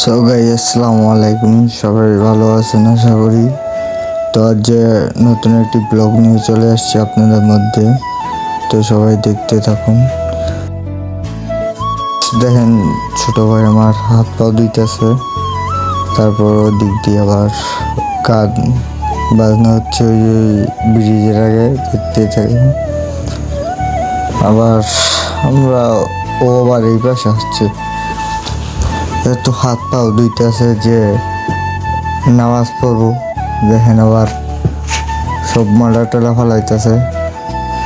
So গাই আসসালামু আলাইকুম সবাই ভালো আছেন আশা করি। তো আজ যে নতুন একটি ব্লগ নিয়ে চলে আসছি আপনাদের মধ্যে। তো সবাই দেখতে থাকুন। দেখেন, ছোট ভাই আমার হাত পা দুইতেছে তারপর ওদিক দিয়ে আবার কাজ বাজনা হচ্ছে ওই ব্রিজের আগে, দেখতে থাকেন। আবার আমরা ও আবার এই পাশে আসছে। একটু হাত পাও দুইটা আছে যে নামাজ পড়ব, দেখেন আবার সব মালা টালা ফেলাইতেছে।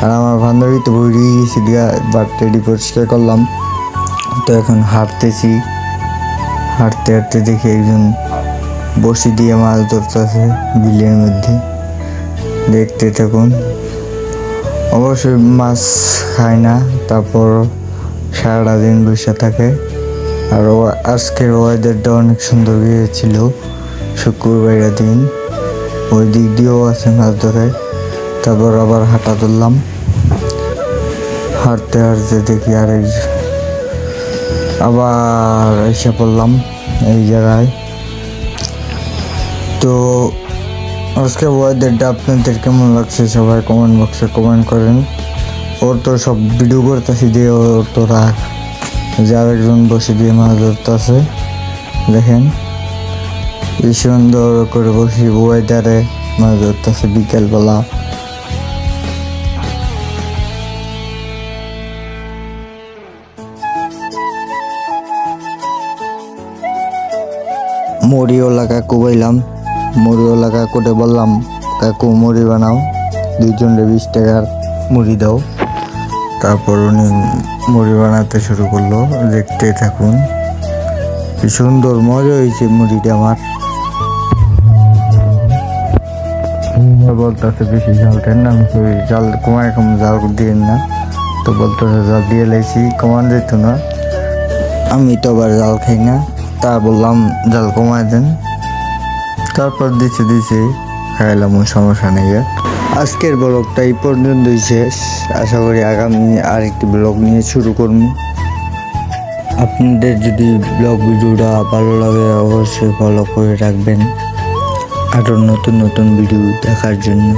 আর আমার বান্ধবী তো বই গেছি দিয়া বার্থডে পরিষ্কার করলাম। তো এখন হাঁটতেছি। হাঁটতে হাঁটতে দেখি একজন বসি দিয়ে মাছ ধরতেছে বিলের মধ্যে। দেখতে থাকুন। অবশ্যই মাছ খায় না, তারপর সারাটা দিন বসে থাকে। আর আজকের ওয়েদারটা অনেক সুন্দর গিয়েছিল, শুক্রবারের দিন। ওই দিক দিয়েও আছে মাছ ধরে, তারপর আবার হাঁটা ধরলাম। হাঁটতে হাঁটতে দেখি আরেক আবার এসে পড়লাম এই জায়গায়। তো আজকে ওয়েদারটা আপনাদের কেমন লাগছে সবাই কমেন্ট বক্সে কমেন্ট করেন। ওর তো সব ভিডিও করতেছি দিয়ে ওর তো রাগ। যে আরেকজন বসে দিয়ে মাছ ধরতেছে, দেখেন। কি সুন্দর করে বসে ওয়েদারে মাছ ধরতেছে বিকেলবেলা। মরিওলা কাকু বইলাম মরিওলা কাকুতে বললাম, কাকু, মুড়ি বানাও, দুইজনরে বিশ টাকার মুড়ি দাও। তারপর উনি মুড়ি বানাতে শুরু করল দেখতে থাকুন। কি সুন্দর মজা হয়েছে মুড়িটা আমার। বলতেছে, বেশি জাল দেন না, আমি জাল কমায় কম জাল দিয়ে না। তো বলতেছে জাল দিয়ে লাইছি কমান যেত না। আমি তো আবার জাল খাই না, তা বললাম জাল কমায় দেন। তারপর দিছে দিছে। খাইলাম সমস্যা নেই। আজকের ব্লগটা এই পর্যন্তই শেষ। আশা করি আগামী আরেকটি ব্লগ নিয়ে শুরু করব। আপনাদের যদি ব্লগ ভিডিওটা ভালো লাগে, অবশ্যই ফলো করে রাখবেন। আরও নতুন নতুন ভিডিও দেখার জন্য।